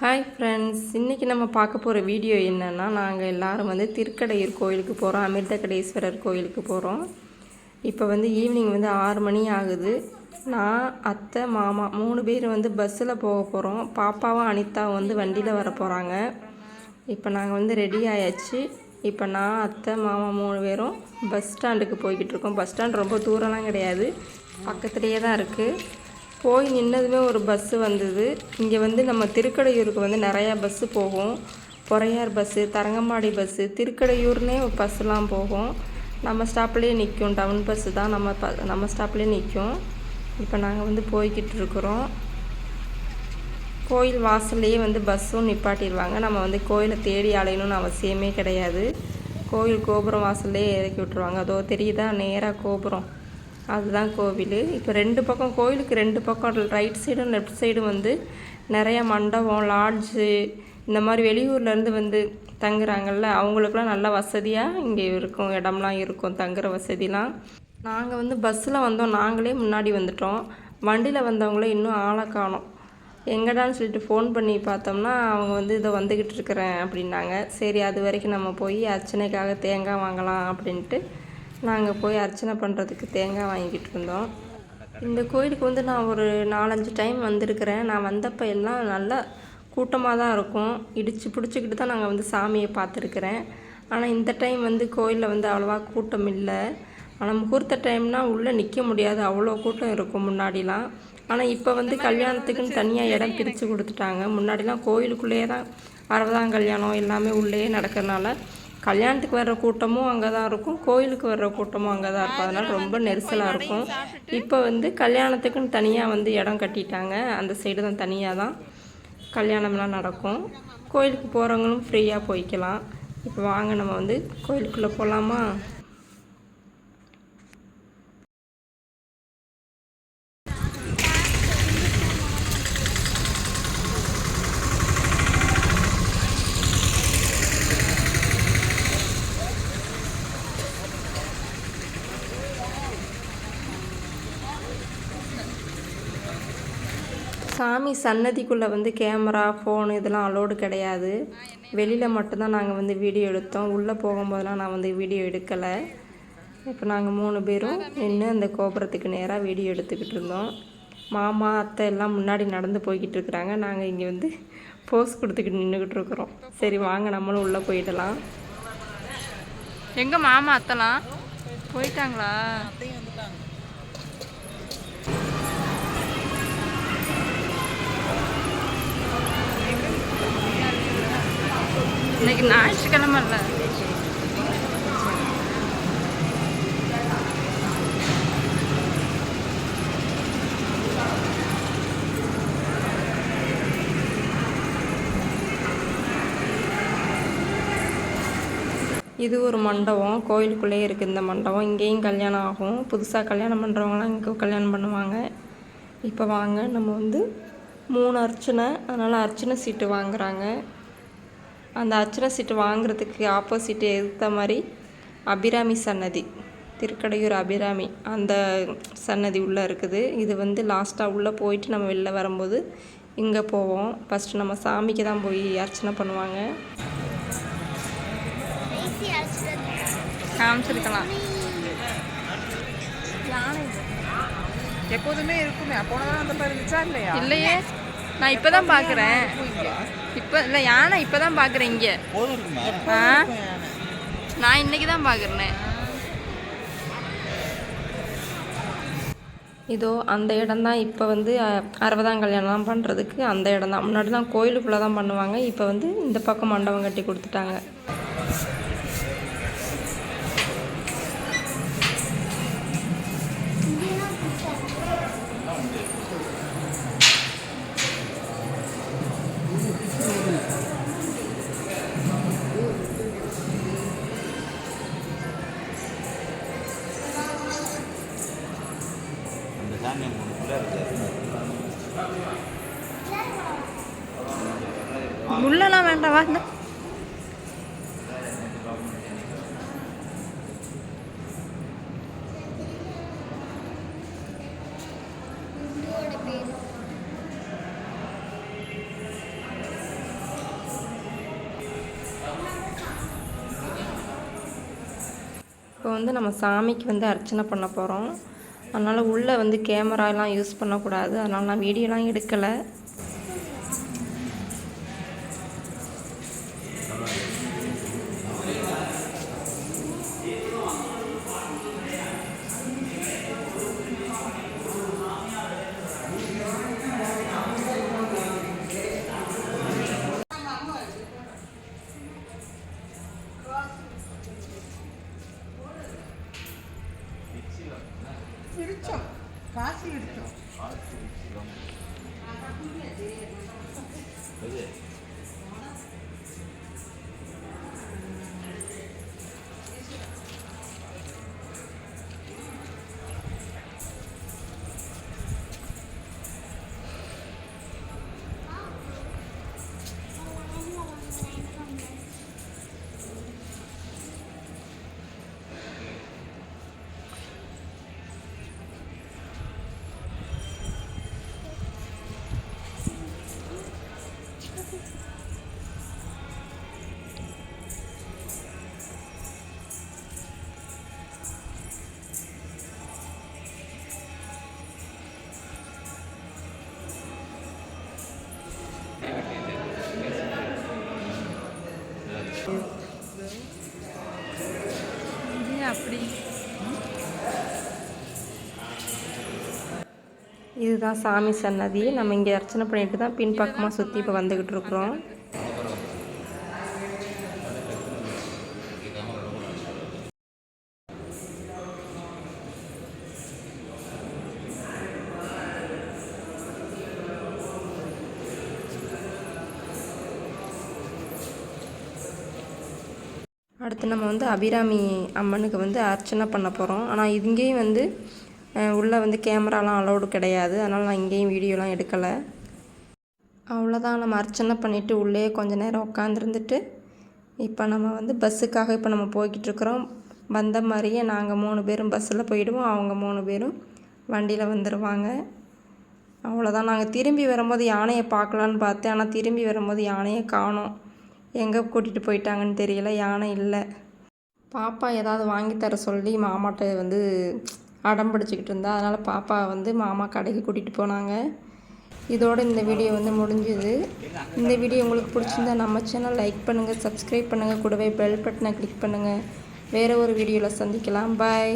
Hi friends இன்றைக்கி நம்ம பார்க்க போகிற வீடியோ என்னென்னா நாங்கள் எல்லாரும் வந்து திருக்கடையூர் கோயிலுக்கு போகிறோம் அமிர்தகடேஸ்வரர் கோயிலுக்கு போகிறோம் இப்போ வந்து ஈவினிங் வந்து ஆறு மணி ஆகுது. நான் அத்தை மாமா மூணு பேர் வந்து பஸ்ஸில் போக போகிறோம் பாப்பாவும் அனிதாவும் வந்து வண்டியில் வர போகிறாங்க இப்போ நாங்கள் வந்து ரெடி ஆயாச்சு. இப்போ நான் அத்தை மாமா மூணு பேரும் பஸ் ஸ்டாண்டுக்கு போய்கிட்டு இருக்கோம். பஸ் ஸ்டாண்ட் ரொம்ப தூரம்லாம் கிடையாது. பக்கத்துலேயே தான் இருக்குது போய் நின்னதுமே ஒரு பஸ்ஸு வந்தது. இங்கே வந்து நம்ம திருக்கடையூருக்கு வந்து நிறையா பஸ்ஸு போகும். பொறையார் பஸ்ஸு தரங்கம்பாடி பஸ்ஸு திருக்கடையூர்னே பஸ்ஸுலாம் போகும். நம்ம ஸ்டாப்லேயே நிற்கும். டவுன் பஸ்ஸு தான் நம்ம ப நம்ம ஸ்டாப்லேயே நிற்கும். இப்போ நாங்கள் வந்து போய்கிட்டு இருக்கிறோம். கோயில் வாசல்லையே வந்து பஸ்ஸும் நிப்பாட்டிடுவாங்க. நம்ம வந்து கோயிலை தேடி அலையணும்னு அவசியமே கிடையாது. கோயில் கோபுரம் வாசல்லையே இறக்கி விட்ருவாங்க அதோ தெரியுதா? நேராக கோபுரம். அதுதான் கோவில். இப்போ ரெண்டு பக்கம் கோவிலுக்கு ரெண்டு பக்கம் ரைட் சைடும் லெஃப்ட் சைடும் வந்து நிறைய மண்டபம் லாட்ஜு இந்த மாதிரி வெளியூர்லேருந்து வந்து தங்குறாங்கல்ல அவங்களுக்குலாம் நல்ல வசதியாக இங்கே இருக்கும் இடம்லாம் இருக்கும் தங்குற வசதிலாம். நாங்கள் வந்து பஸ்ஸில் வந்தோம். நாங்களே முன்னாடி வந்துட்டோம். வண்டியில் வந்தவங்கள இன்னும் ஆளை காணோம். எங்கடான்னு சொல்லிட்டு ஃபோன் பண்ணி பார்த்தோம்னா அவங்க வந்து இதை வந்துக்கிட்டு இருக்கிறேன் அப்படின்னாங்க. சரி அது வரைக்கும் நம்ம போய் அர்ச்சனைக்காக தேங்காய் வாங்கலாம் அப்படின்ட்டு நாங்கள் போய் அர்ச்சனை பண்ணுறதுக்கு தேங்காய் வாங்கிக்கிட்டு இருந்தோம். இந்த கோயிலுக்கு வந்து நான் ஒரு நாலஞ்சு டைம் வந்திருக்கிறேன். நான் வந்தப்போ எல்லாம் நல்லா கூட்டமாக தான் இருக்கும். இடித்து பிடிச்சிக்கிட்டு தான் நாங்கள் வந்து சாமியை பார்த்துருக்குறேன். ஆனால் இந்த டைம் வந்து கோயிலில் வந்து அவ்வளோவா கூட்டம் இல்லை. ஆனால் முகூர்த்த டைம்னால் உள்ளே நிற்க முடியாது. அவ்வளோ கூட்டம் இருக்கும் முன்னாடிலாம். ஆனால் இப்போ வந்து கல்யாணத்துக்குன்னு தனியாக இடம் பிரித்து கொடுத்துட்டாங்க. முன்னாடிலாம் கோயிலுக்குள்ளேயே தான் அறுபதாம் கல்யாணம் எல்லாமே உள்ளேயே நடக்கிறனால கல்யாணத்துக்கு வர்ற கூட்டமும் அங்கே தான் இருக்கும். கோயிலுக்கு வர்ற கூட்டமும் அங்கே தான் இருக்கும். அதனால் ரொம்ப நெரிசலாக இருக்கும். இப்போ வந்து கல்யாணத்துக்குன்னு தனியாக வந்து இடம் கட்டிட்டாங்க. அந்த சைடு தான் தனியாக தான் கல்யாணம்லாம் நடக்கும். கோயிலுக்கு போகிறவங்களும் ஃப்ரீயாக போய்க்கலாம். இப்போ வாங்க நம்ம வந்து கோயிலுக்குள்ளே போகலாமா சாமி சன்னதிக்குள்ளே வந்து கேமரா ஃபோன் இதெல்லாம் அலோடு கிடையாது. வெளியில் மட்டும்தான் நாங்கள் வந்து வீடியோ எடுத்தோம். உள்ளே போகும்போதெல்லாம் நான் வந்து வீடியோ எடுக்கலை. இப்போ நாங்கள் மூணு பேரும் நின்று அந்த கோபுரத்துக்கு நேராக வீடியோ எடுத்துக்கிட்டு இருந்தோம். மாமா அத்தை எல்லாம் முன்னாடி நடந்து போய்கிட்டு இருக்கிறாங்க. நாங்கள் இங்கே வந்து போஸ் கொடுத்துக்கிட்டு நின்றுக்கிட்டு இருக்கிறோம். சரி வாங்க நம்மளும் உள்ளே போயிடலாம். எங்கே மாமா அத்தைலாம்? போயிட்டாங்களா? இன்னைக்கு ஞாயிற்றுக்கிழமை இல்லை. இது ஒரு மண்டபம். கோயிலுக்குள்ளேயே இருக்குது இந்த மண்டபம். இங்கேயும் கல்யாணம் ஆகும். புதுசாக கல்யாணம் பண்ணுறவங்களாம் இங்கே கல்யாணம் பண்ணுவாங்க. இப்போ வாங்க. நம்ம வந்து மூணு அர்ச்சனை. அதனால் அர்ச்சனை சீட்டு வாங்குறாங்க. அந்த அர்ச்சனை சீட்டு வாங்குறதுக்கு ஆப்போசிட் எதிர்த்த மாதிரி அபிராமி சன்னதி திருக்கடையூர் அபிராமி அந்த சன்னதி உள்ளே இருக்குது. இது வந்து லாஸ்ட்டாக உள்ளே போயிட்டு நம்ம வெளில வரும்போது இங்கே போவோம். ஃபஸ்ட்டு நம்ம சாமிக்கு தான் போய் அர்ச்சனை பண்ணுவாங்க. காமிச்சிருக்கலாம். எப்போதுமே இருக்குமே. போன தடவை அந்த மாதிரி இருந்துச்சா இல்லையா இல்லையே. நான் இப்போ தான் பார்க்குறேன் இப்போ இல்லை யானை இப்போ தான் பார்க்குறேன் இங்கே ஆ? நான் இன்னைக்கு தான் பார்க்குறேன் இதோ அந்த இடம் தான் இப்போ வந்து அ- அறுபதாம் கல்யாணம்லாம் பண்ணுறதுக்கு அந்த இடம் தான் முன்னாடிலாம் கோயிலுக்குள்ளே தான் பண்ணுவாங்க இப்போ வந்து இந்த பக்கம் மண்டபம் கட்டி கொடுத்துட்டாங்க. முள்ளெல்லாம் வேண்டாம் வாங்க. இப்போ வந்து நம்ம சாமிக்கு வந்து அர்ச்சனை பண்ண போகிறோம் அதனால் உள்ளே வந்து கேமராலாம் யூஸ் பண்ணக்கூடாது. அதனால் நான் வீடியோலாம் எடுக்கலை. 可以。இதுதான் சாமி சன்னதி. நம்ம இங்கே அர்ச்சனை பண்ணிட்டு தான் பின்பக்கமாக சுற்றி இப்போ வந்துக்கிட்டு இருக்கிறோம். அடுத்து நம்ம வந்து அபிராமி அம்மனுக்கு வந்து அர்ச்சனை பண்ண போகிறோம் ஆனால் இங்கேயும் வந்து உள்ளே வந்து கேமராலாம் அலௌடு கிடையாது. அதனால் நான் இங்கேயும் வீடியோலாம் எடுக்கலை. அவ்வளோதான் நம்ம அர்ச்சனை பண்ணிவிட்டு உள்ளே கொஞ்ச நேரம் உட்காந்துருந்துட்டு இப்போ நம்ம வந்து பஸ்ஸுக்காக இப்போ நம்ம போய்கிட்டு இருக்கிறோம். வந்த மாதிரியே நாங்கள் மூணு பேரும் பஸ்ஸில் போயிடுவோம். அவங்க மூணு பேரும் வண்டியில் வந்துடுவாங்க அவ்வளோதான் நாங்கள் திரும்பி வரும்போது யானையை பார்க்கலான்னு பார்த்தேன். ஆனால் திரும்பி வரும்போது யானையை காணோம். எங்கே கூட்டிகிட்டு போயிட்டாங்கன்னு தெரியல. யானை இல்லை. பாப்பா ஏதாவது வாங்கி தர சொல்லி மாமாட்ட வந்து அடம் பிடிச்சிக்கிட்டு இருந்தா அதனால் பாப்பா வந்து மாமா கடைக்கு கூட்டிகிட்டு போனாங்க. இதோட இந்த வீடியோ வந்து முடிஞ்சுது. இந்த வீடியோ உங்களுக்கு பிடிச்சிருந்தா நம்ம சேனல் லைக் பண்ணுங்கள் சப்ஸ்கிரைப் பண்ணுங்கள் கூடவே பெல் பட்டனை கிளிக் பண்ணுங்கள் வேறு ஒரு வீடியோவில் சந்திக்கலாம். பாய்